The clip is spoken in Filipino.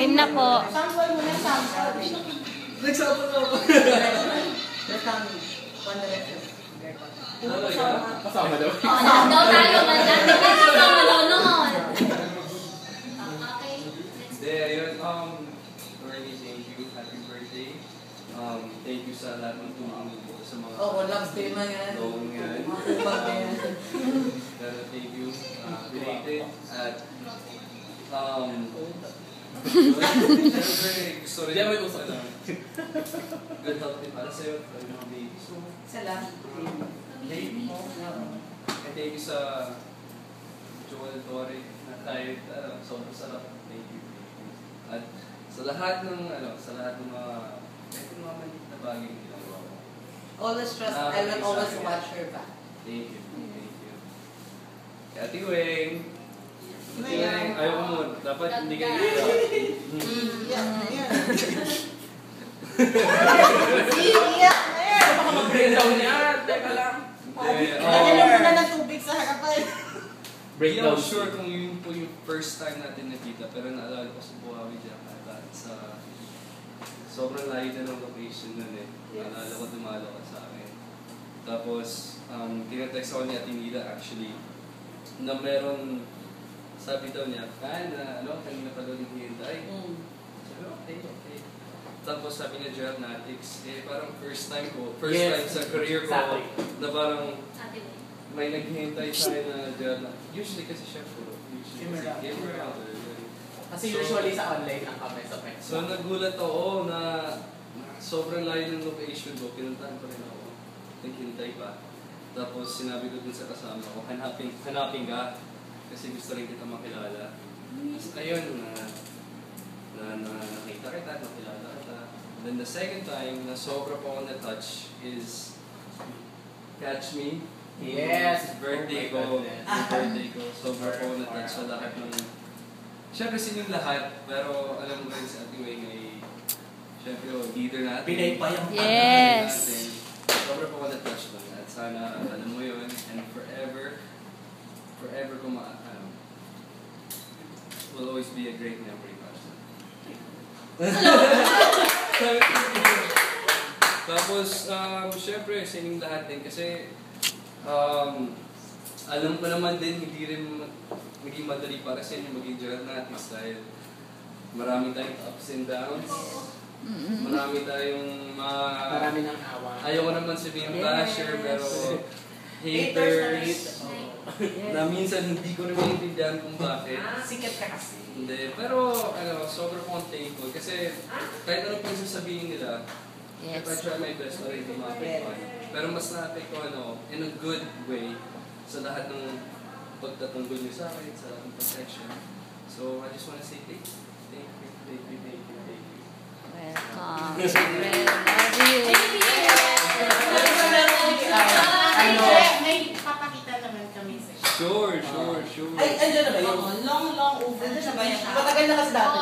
Game na po. Sample mo na sample. Nagsabi na ako. Kasama daw. Oh, daw tayo kasi sa malunod. Okay. Hindi, ayun, um, Lordy, thank you. Happy birthday. Um, thank you sa lahat ng tumulong po sa mga... Oo, love man yan. Oo, yan. Thank you. Uh, belated. At, um, Siyempre, gusto rin. May usap ano, Good health din para sa'yo. Para mga babies mo. Sala. Baby mo. And thank you sa Joel Torre na kahit ano, sobrang sarap. Thank you. At sa lahat ng ano, sa lahat ng mga kahit mga maliit na bagay na ginagawa mo. Always trust, I will always watch her back. Thank you. Thank you. Ate Weng. Weng, ayaw mo. Dapat hindi ka nila. Iiyak na yan! Baka mag-breakdown niya. Teka lang. Lagyan mo na ng tubig sa harapan. Hindi Breakdown. ako sure kung yun po yung first time natin nakita, pero naalala ko sa Buhawi at sa sobrang layo na ng location nun eh. Naalala ko dumalo ka sa akin. Tapos, um, tinetext ako ni Ate Nida actually, na meron, sabi daw niya, kaya na, ano, kanina pa daw hinihintay. Sabi, okay, okay. Tapos sabi niya, Gymnastics, eh parang first time ko, first Yes, time sa career ko, exactly. na parang may naghihintay sa akin na Gymnastics. Usually kasi siya po, usually kasi gamer out. Kasi So- usually sa online lang kami sa Pets. So nagulat ako na sobrang layo ng location ko, pinuntahan ko rin ako. Naghintay pa. Tapos sinabi ko dun sa kasama ko, hanapin, hanapin ka kasi gusto rin kita makilala. Tapos ayun, na, na, na nakita kita, nakilala kita. Then the second time na sobra po ako na-touch is Catch Me. Yes. Birthday Oh my ko. birthday ko. Sobra po ako na-touch sa lahat ng... Siyempre sining lahat, pero alam mo rin si Ate Weng ay... Siyempre, oh, leader natin. Pinay pa yung Yes. natin. Sobra po ako na-touch lang. At sana, alam mo yun, and forever, forever ko ma... Ano, will always be a great memory sa Tapos, um, syempre, sa inyong lahat din. Kasi um, alam ko naman din, hindi rin maging madali para sa inyo maging journalist dahil marami tayong ups and downs. Marami tayong mga... Marami ng awa. Ayoko naman sabihin Yes. basher, pero Haters. Haters na minsan hindi ko rin maintindihan kung bakit. Sikat ka kasi. Hindi, pero ano, sobrang akong thankful kasi kahit ano pang sasabihin nila, Yes. I try my best na rin hindi maapektuhan. Pero mas naapektuhan ako in a good way sa lahat ng pagtatanggol niyo sa akin, sa lahat ng protection. So, I just wanna say thank you. Thank you, thank you, thank you, thank you. Welcome. Siyempre, love you. Ano? May papakita naman kami sa Sure, sure, sure. Ay, andyan na ba yun? long, long over. Andyan na ba? Matagal na kasi dati.